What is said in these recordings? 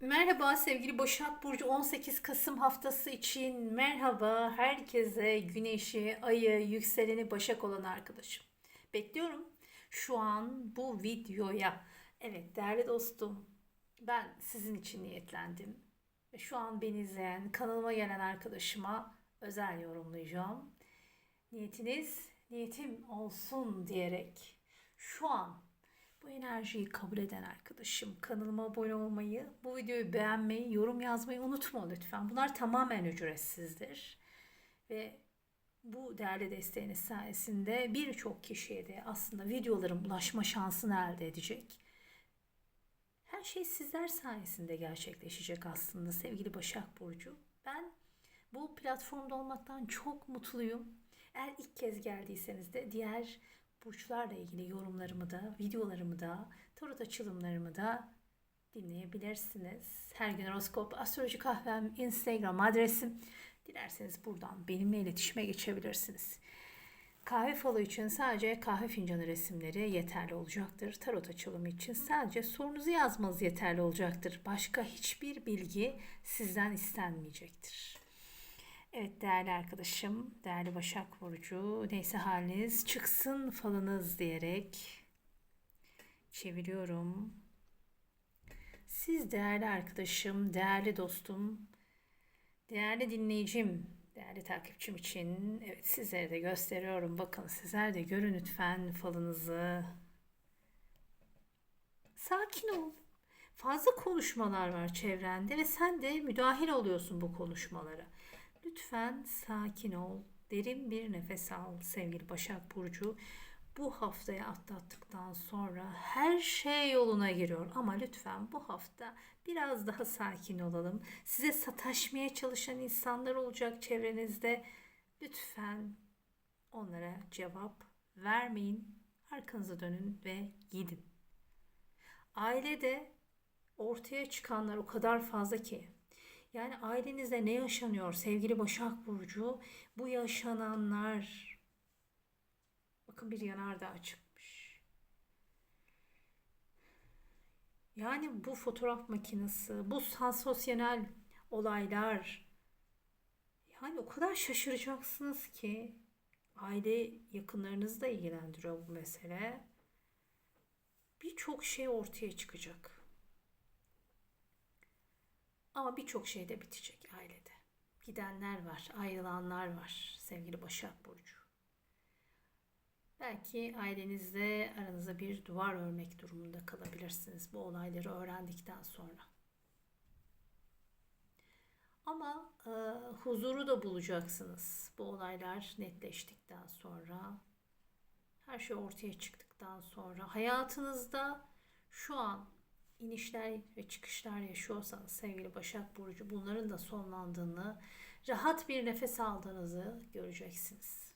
Merhaba sevgili Başak Burcu 18 Kasım haftası için merhaba herkese güneşi, ayı, yükseleni Başak olan arkadaşım. Bekliyorum şu an bu videoya. Evet değerli dostum ben sizin için niyetlendim. Ve şu an beni izleyen kanalıma gelen arkadaşıma özel yorumlayacağım. Niyetiniz niyetim olsun diyerek şu an bu enerjiyi kabul eden arkadaşım kanalıma abone olmayı, bu videoyu beğenmeyi, yorum yazmayı unutma lütfen. Bunlar tamamen ücretsizdir. Ve bu değerli desteğiniz sayesinde birçok kişiye de aslında videolarım ulaşma şansını elde edecek. Her şey sizler sayesinde gerçekleşecek aslında sevgili Başak Burcu. Ben bu platformda olmaktan çok mutluyum. Eğer ilk kez geldiyseniz de diğer burçlarla ilgili yorumlarımı da, videolarımı da, tarot açılımlarımı da dinleyebilirsiniz. Her gün horoskop, astroloji kahvem, Instagram adresim. Dilerseniz buradan benimle iletişime geçebilirsiniz. Kahve falo için sadece kahve fincanı resimleri yeterli olacaktır. Tarot açılımı için sadece sorunuzu yazmanız yeterli olacaktır. Başka hiçbir bilgi sizden istenmeyecektir. Evet değerli arkadaşım, değerli Başak Burcu, neyse haliniz çıksın falınız diyerek çeviriyorum. Siz değerli arkadaşım, değerli dostum, değerli dinleyicim, değerli takipçim için evet sizlere de gösteriyorum. Bakın sizler de görün lütfen falınızı. Sakin ol. Fazla konuşmalar var çevrende ve sen de müdahil oluyorsun bu konuşmalara. Lütfen sakin ol. Derin bir nefes al sevgili Başak Burcu. Bu haftayı atlattıktan sonra her şey yoluna giriyor. Ama lütfen bu hafta biraz daha sakin olalım. Size sataşmaya çalışan insanlar olacak çevrenizde. Lütfen onlara cevap vermeyin. Arkanıza dönün ve gidin. Ailede ortaya çıkanlar o kadar fazla ki yani ailenizde ne yaşanıyor sevgili Başak Burcu? Bu yaşananlar bakın bir yanardağ çıkmış. Yani bu fotoğraf makinesi, bu sansasyonel olaylar yani o kadar şaşıracaksınız ki aile yakınlarınızı da ilgilendiriyor bu mesele. Birçok şey ortaya çıkacak. Ama birçok şey de bitecek ailede. Gidenler var, ayrılanlar var sevgili Başak Burcu. Belki ailenizde aranıza bir duvar örmek durumunda kalabilirsiniz bu olayları öğrendikten sonra. Ama e, huzuru da bulacaksınız bu olaylar netleştikten sonra. Her şey ortaya çıktıktan sonra hayatınızda şu an inişler ve çıkışlar yaşıyorsanız sevgili Başak Burcu bunların da sonlandığını, rahat bir nefes aldığınızı göreceksiniz.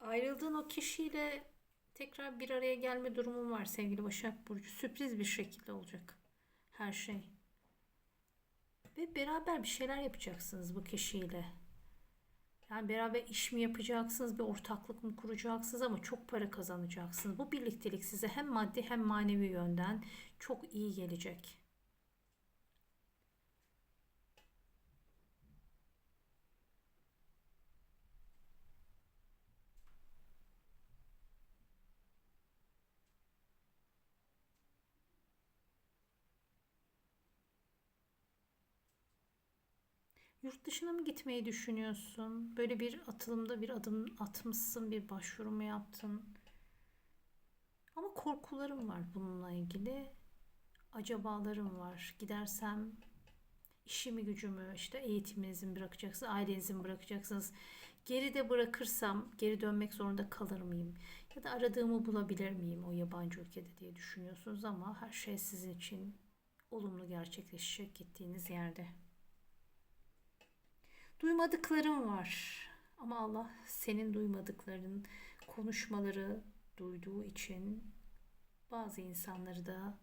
Ayrıldığın o kişiyle tekrar bir araya gelme durumum var sevgili Başak Burcu. Sürpriz bir şekilde olacak her şey. Ve beraber bir şeyler yapacaksınız bu kişiyle. Yani beraber iş mi yapacaksınız, bir ortaklık mı kuracaksınız ama çok para kazanacaksınız. Bu birliktelik size hem maddi hem manevi yönden çok iyi gelecek. Yurt dışına mı gitmeyi düşünüyorsun? Böyle bir atılımda bir adım atmışsın, bir başvuru mu yaptın? Ama korkularım var bununla ilgili. Acabalarım var. Gidersem işimi gücümü, işte eğitiminizi mi bırakacaksınız, ailenizi mi bırakacaksınız? Geride bırakırsam geri dönmek zorunda kalır mıyım? Ya da aradığımı bulabilir miyim o yabancı ülkede diye düşünüyorsunuz ama her şey sizin için olumlu gerçekleşecek gittiğiniz yerde. Duymadıklarım var. Ama Allah senin duymadıkların konuşmaları duyduğu için bazı insanları da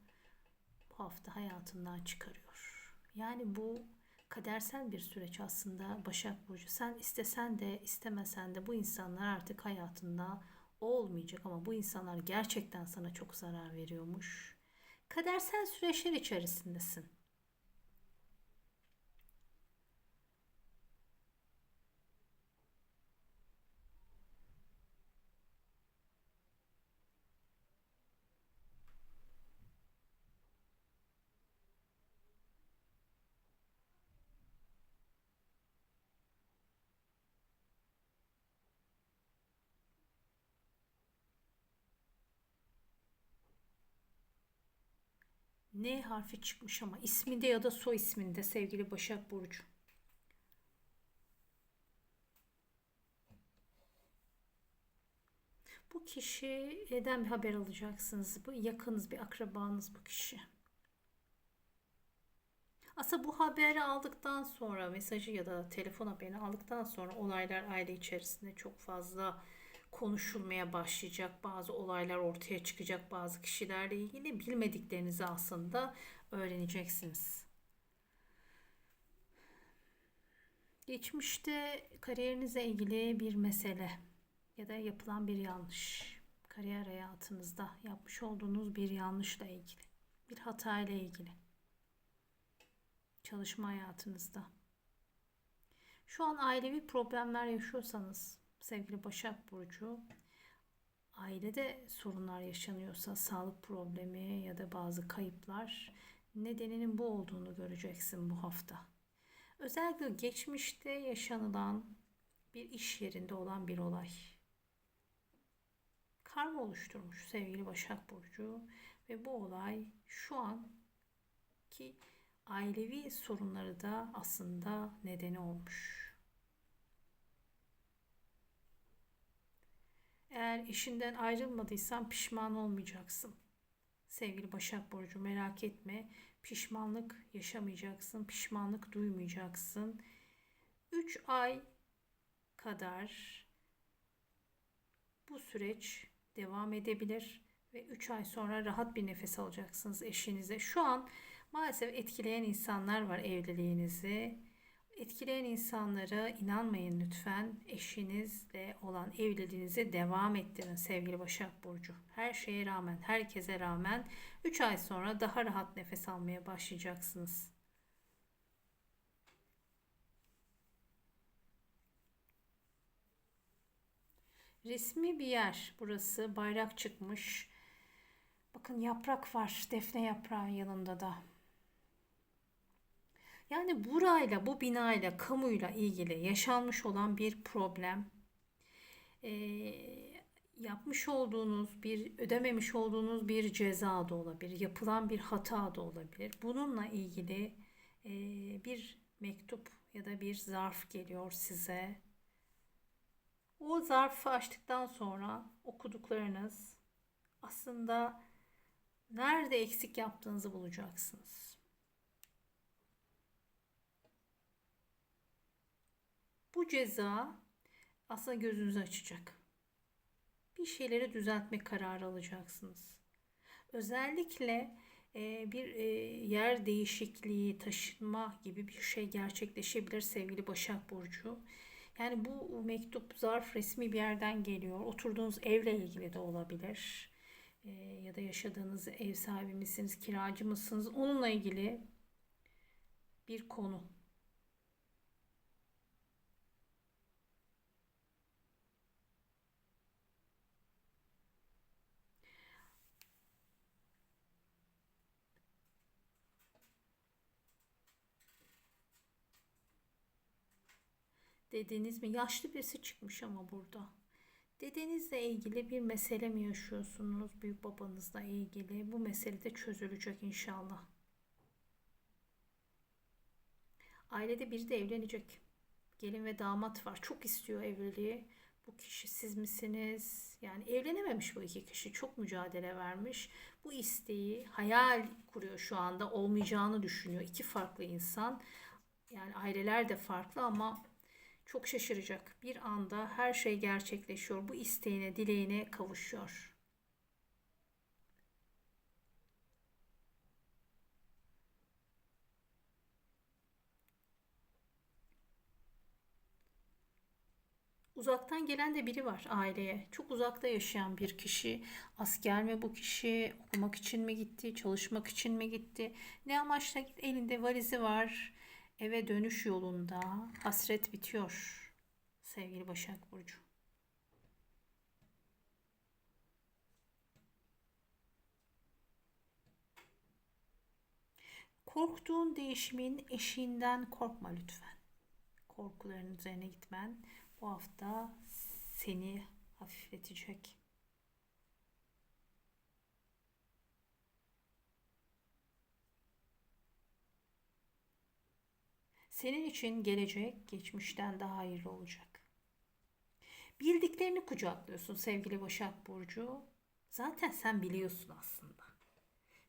bu hafta hayatından çıkarıyor. Yani bu kadersel bir süreç aslında Başak Burcu. Sen istesen de istemesen de bu insanlar artık hayatında olmayacak ama bu insanlar gerçekten sana çok zarar veriyormuş. Kadersel süreçler içerisindesin. N harfi çıkmış ama isminde ya da soy isminde sevgili Başak Burcu. Bu kişiden bir haber alacaksınız. Bu yakınız bir akrabanız bu kişi. Aslında bu haberi aldıktan sonra mesajı ya da telefon haberini aldıktan sonra olaylar aile içerisinde çok fazla konuşulmaya başlayacak. Bazı olaylar ortaya çıkacak bazı kişilerle ilgili bilmediklerinizi aslında öğreneceksiniz. Geçmişte kariyerinizle ilgili bir mesele ya da yapılan bir yanlış, kariyer hayatınızda yapmış olduğunuz bir yanlışla ilgili, bir hata ile ilgili, çalışma hayatınızda. Şu an ailevi problemler yaşıyorsanız sevgili Başak Burcu ailede sorunlar yaşanıyorsa sağlık problemi ya da bazı kayıplar nedeninin bu olduğunu göreceksin bu hafta. Özellikle geçmişte yaşanılan bir iş yerinde olan bir olay. Karma oluşturmuş sevgili Başak Burcu ve bu olay şu an ki ailevi sorunları da aslında nedeni olmuş. Eğer işinden ayrılmadıysan pişman olmayacaksın. Sevgili Başak Burcu merak etme. Pişmanlık yaşamayacaksın. Pişmanlık duymayacaksın. 3 ay kadar bu süreç devam edebilir ve 3 ay sonra rahat bir nefes alacaksınız eşinize. Şu an maalesef etkileyen insanlar var evliliğinizi Etkileyen insanlara inanmayın lütfen. Eşinizle olan evliliğinize devam ettirin sevgili Başak Burcu. Her şeye rağmen, herkese rağmen 3 ay sonra daha rahat nefes almaya başlayacaksınız. Resmi bir yer burası. Bayrak çıkmış. Bakın yaprak var. Defne yaprağı yanında da. Yani burayla, bu binayla, kamuyla ilgili yaşanmış olan bir problem, e, yapmış olduğunuz bir, ödememiş olduğunuz bir ceza da olabilir, yapılan bir hata da olabilir. Bununla ilgili e, bir mektup ya da bir zarf geliyor size. O zarfı açtıktan sonra okuduklarınız aslında nerede eksik yaptığınızı bulacaksınız. Bu ceza aslında gözünüzü açacak. Bir şeyleri düzeltme kararı alacaksınız. Özellikle e, bir e, yer değişikliği, taşınma gibi bir şey gerçekleşebilir sevgili Başak Burcu. Yani bu mektup zarf resmi bir yerden geliyor. Oturduğunuz evle ilgili de olabilir. E, ya da yaşadığınız ev sahibi misiniz, kiracı mısınız? Onunla ilgili bir konu. Dedeniz mi? Yaşlı birisi çıkmış ama burada. Dedenizle ilgili bir mesele mi yaşıyorsunuz? Büyük babanızla ilgili. Bu mesele de çözülecek inşallah. Ailede biri de evlenecek. Gelin ve damat var. Çok istiyor evliliği. Bu kişi siz misiniz? Yani evlenememiş bu iki kişi. Çok mücadele vermiş. Bu isteği hayal kuruyor şu anda. Olmayacağını düşünüyor. İki farklı insan. Yani aileler de farklı ama çok şaşıracak. Bir anda her şey gerçekleşiyor. Bu isteğine, dileğine kavuşuyor. Uzaktan gelen de biri var aileye. Çok uzakta yaşayan bir kişi. Asker mi bu kişi? Okumak için mi gitti? Çalışmak için mi gitti? Ne amaçla gitti? elinde valizi var? Eve dönüş yolunda. Hasret bitiyor. Sevgili Başak Burcu. Korktuğun değişimin eşiğinden korkma lütfen. Korkuların üzerine gitmen bu hafta seni hafifletecek. Senin için gelecek geçmişten daha hayırlı olacak. Bildiklerini kucaklıyorsun sevgili Başak Burcu. Zaten sen biliyorsun aslında.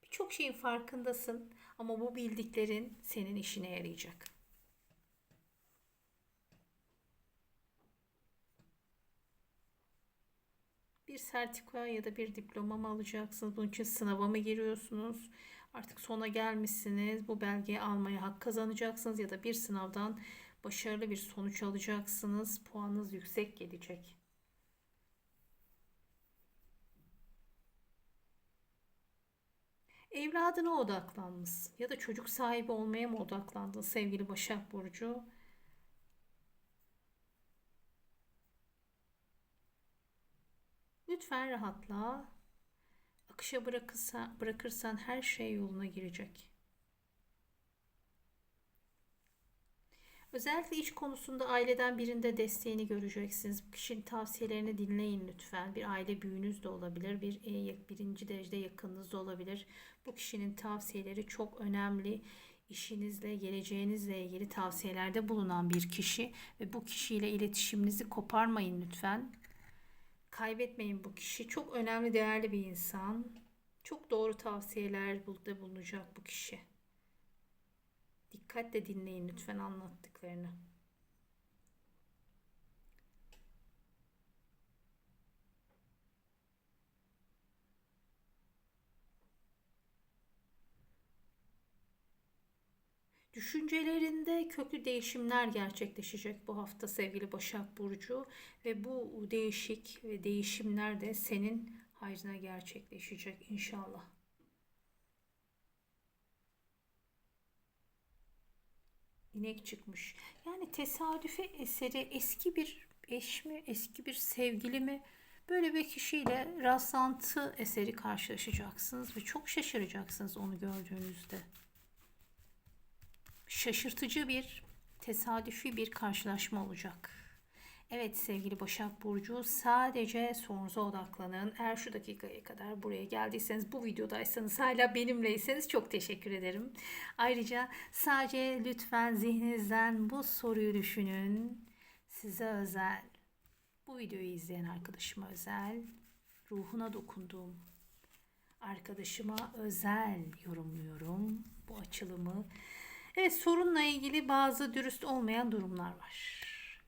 Birçok şeyin farkındasın ama bu bildiklerin senin işine yarayacak. Bir sertifika ya da bir diploma mı alacaksınız? Bunun için sınava mı giriyorsunuz? Artık sona gelmişsiniz. Bu belgeyi almaya hak kazanacaksınız ya da bir sınavdan başarılı bir sonuç alacaksınız. Puanınız yüksek gelecek. Evladına odaklanmışsın ya da çocuk sahibi olmaya mı odaklandın sevgili Başak Burcu? Lütfen rahatla. Akışa bırakırsan, bırakırsan her şey yoluna girecek. Özellikle iş konusunda aileden birinde desteğini göreceksiniz. Bu kişinin tavsiyelerini dinleyin lütfen. Bir aile büyüğünüz de olabilir, bir e, birinci derecede yakınınız da olabilir. Bu kişinin tavsiyeleri çok önemli. İşinizle, geleceğinizle ilgili tavsiyelerde bulunan bir kişi ve bu kişiyle iletişiminizi koparmayın lütfen. Kaybetmeyin bu kişi. Çok önemli, değerli bir insan. Çok doğru tavsiyeler bulunacak bu kişi. Dikkatle dinleyin lütfen anlattıklarını. Düşüncelerinde köklü değişimler gerçekleşecek bu hafta sevgili Başak Burcu ve bu değişik ve değişimler de senin hayrına gerçekleşecek inşallah. İnek çıkmış. Yani tesadüfe eseri eski bir eş mi, eski bir sevgili mi? Böyle bir kişiyle rastlantı eseri karşılaşacaksınız ve çok şaşıracaksınız onu gördüğünüzde şaşırtıcı bir tesadüfi bir karşılaşma olacak. Evet sevgili Başak Burcu sadece sorunuza odaklanın. Eğer şu dakikaya kadar buraya geldiyseniz bu videodaysanız hala benimleyseniz çok teşekkür ederim. Ayrıca sadece lütfen zihninizden bu soruyu düşünün. Size özel, bu videoyu izleyen arkadaşıma özel, ruhuna dokunduğum arkadaşıma özel yorumluyorum bu açılımı. Evet sorunla ilgili bazı dürüst olmayan durumlar var.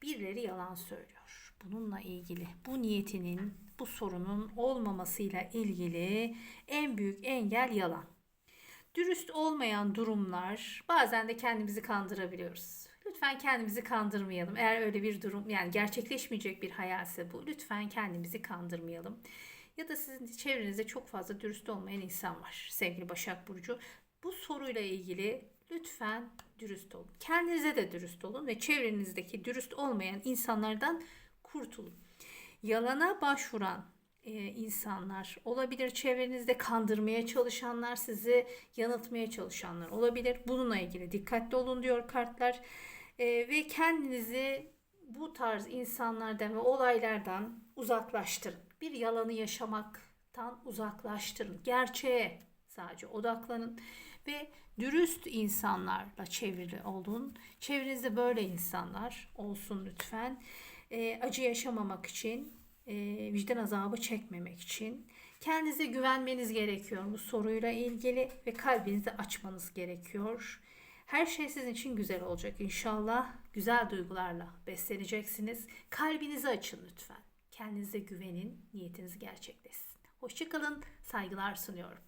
Birileri yalan söylüyor. Bununla ilgili bu niyetinin, bu sorunun olmamasıyla ilgili en büyük engel yalan. Dürüst olmayan durumlar bazen de kendimizi kandırabiliyoruz. Lütfen kendimizi kandırmayalım. Eğer öyle bir durum yani gerçekleşmeyecek bir hayalse bu. Lütfen kendimizi kandırmayalım. Ya da sizin çevrenizde çok fazla dürüst olmayan insan var sevgili Başak Burcu. Bu soruyla ilgili lütfen dürüst olun. Kendinize de dürüst olun ve çevrenizdeki dürüst olmayan insanlardan kurtulun. Yalana başvuran e, insanlar olabilir. Çevrenizde kandırmaya çalışanlar, sizi yanıltmaya çalışanlar olabilir. Bununla ilgili dikkatli olun diyor kartlar. E, ve kendinizi bu tarz insanlardan ve olaylardan uzaklaştırın. Bir yalanı yaşamaktan uzaklaştırın. Gerçeğe sadece odaklanın ve dürüst insanlarla çevrili olun. Çevrenizde böyle insanlar olsun lütfen. E, acı yaşamamak için, e, vicdan azabı çekmemek için kendinize güvenmeniz gerekiyor bu soruyla ilgili ve kalbinizi açmanız gerekiyor. Her şey sizin için güzel olacak inşallah. Güzel duygularla besleneceksiniz. Kalbinizi açın lütfen. Kendinize güvenin, niyetiniz gerçekleşsin. Hoşçakalın, saygılar sunuyorum.